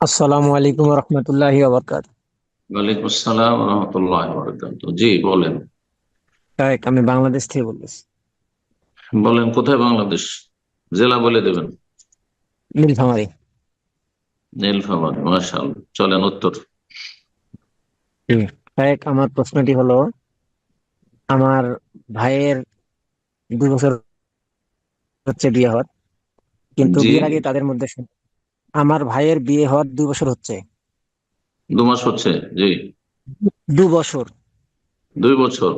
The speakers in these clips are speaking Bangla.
আসসালামু আলাইকুম রহমতুল্লাহি আবরকাত ওয়ালাইকুম আসসালাম রহমতুল্লাহ জি বলেন। আমি বাংলাদেশ থেকে বলতেছি। বলেন কোথায় বাংলাদেশ? জেলা বলে দেবেন। নীলফামারী। নীলফামারী মাশাল চলেন উত্তর। এক আমার প্রশ্নটি হলো আমার ভাইয়ের দুই বছর হচ্ছে বিয়ে হওয়ার কিন্তু বিয়ের আগে তাদের মধ্যে আমার ভাইয়ের বিয়ে হওয়ার দুই বছর হচ্ছে। দু মাস হচ্ছে জি। দু বছর। দুই বছর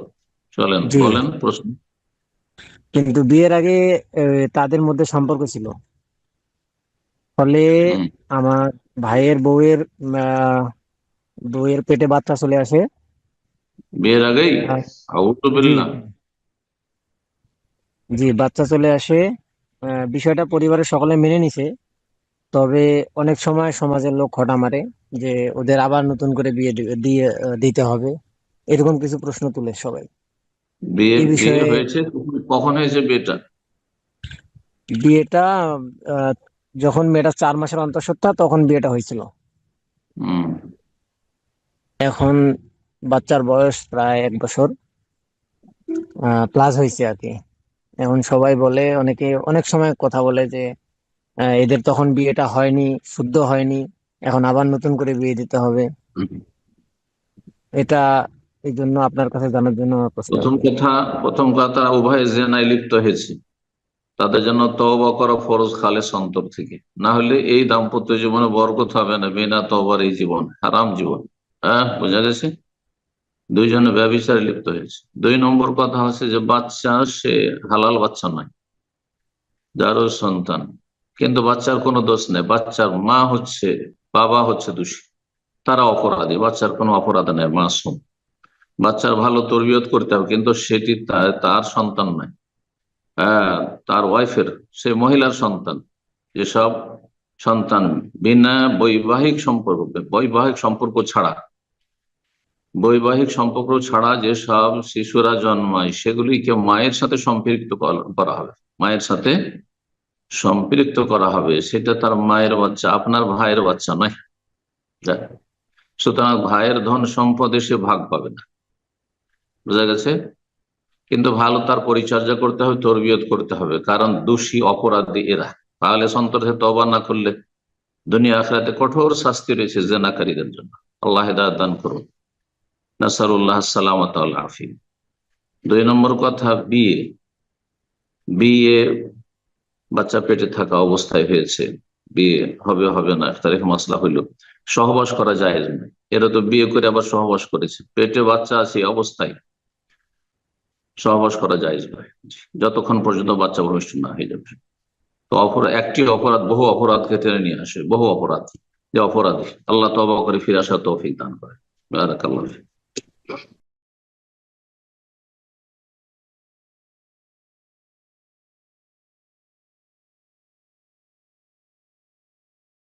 চলেন জি। বলেন প্রশ্ন। কিন্তু বিয়ের আগে তাদের মধ্যে সম্পর্ক ছিল। ফলে হুম, আমার ভাইয়ের বউয়ের আহ, বউয়ের পেটে বাচ্চা চলে আসে। বিয়ের আগেই? জি আউটবিল্লাহ জি বাচ্চা চলে আসে। আহ, বিষয়টা পরিবারের সকলে মেনে নিছে। তবে অনেক সময় সমাজের লোক খটা মারে যে ওদের আবার নতুন করে বিয়ে দিয়ে দিতে হবে। এরকম কিছু প্রশ্ন তুলে সবাই। বিয়ে বিষয়ে হয়েছে? কখন হয়েছে বিয়েটা? বিয়েটা যখন মেয়েটা চার মাসের অন্তঃসত্ত্বা তখন বিয়েটা হয়েছিল। এখন বাচ্চার বয়স প্রায় এক বছর। প্লাস হয়েছে আর কি। এখন সবাই বলে অনেকে অনেক সময় কথা বলে যে এদের তখন বিয়েটা হয়নি শুদ্ধ হয়নি এখন আবার নতুন করে বিয়ে দিতে হবে। এটা এই জন্য আপনার কাছে জানার জন্য প্রথম কথা প্রথম কথা উভয় জেনায় লিপ্ত হয়েছে। তাদের জন্য তওবা করা ফরজ খালেস অন্তর থেকে। না হলে এই দাম্পত্য জীবনে বরকত হবে না বিনা তওবার এই জীবন হারাম জীবন। হ্যাঁ বোঝা গেছে? দুইজনে ব্যবচারে লিপ্ত হয়েছে। দুই নম্বর কথা হচ্ছে যে বাচ্চা সে হালাল বাচ্চা নয় যারও সন্তান। কিন্তু বাচ্চার কোনো দোষ নেই। বাচ্চার মা হচ্ছে, বাবা হচ্ছে দোষী। তারা অপরাধী, বাচ্চার কোনো অপরাধ নেই, মাসুম। বাচ্চার ভালো তরবিয়ত করতে হবে, কিন্তু সেটি তার সন্তান নয়। হ্যাঁ তার ওয়াইফের, সে মহিলার সন্তান। যেসব সন্তান বিনা বৈবাহিক সম্পর্ক বৈবাহিক সম্পর্ক ছাড়া, বৈবাহিক সম্পর্ক ছাড়া যেসব শিশুরা জন্মায়, সেগুলিকে মায়ের সাথে সম্পৃক্ত করা হবে। মায়ের সাথে সম্পৃক্ত করা হবে, সেটা তার মায়ের বাচ্চা, আপনার ভাইয়ের বাচ্চা নয়। সুতরাং ভাইয়ের ধন সম্পদে সে ভাগ পাবে না। বোঝা গেছে? কিন্তু ভালো তার পরিচর্যা করতে হবে, তরবিয়ত করতে হবে, কারণ দোষী অপরাধী এরা। তাহলে সন্তর্ষে তবা না করলে দুনিয়া আখরাতে কঠোর শাস্তি রয়েছে জেনাকারীদের জন্য। আল্লাহ হেদায়ত দান করুন। নাসারুল্লাহ, সালামত আফি দুই নম্বর কথা, বিয়ে। বিয়ে বাচ্চা পেটে থাকা অবস্থায় হয়েছে, বিয়ে হবে হবে না তারিখ মাসলা হইল। সহবাস করা যায় এরা তো বিয়ে করে আবার সহবাস করেছে। পেটে বাচ্চা আছে অবস্থায় সহবাস করা যায় যতক্ষণ পর্যন্ত বাচ্চা ভূমিষ্ঠ না হয়ে যাবে। তো অপরাধ একটি অপরাধ, বহু অপরাধকে টেনে নিয়ে আসে, বহু অপরাধ। যে অপরাধী, আল্লাহ তবা করে ফিরে আসা তৌফিক দান করে। ফিক।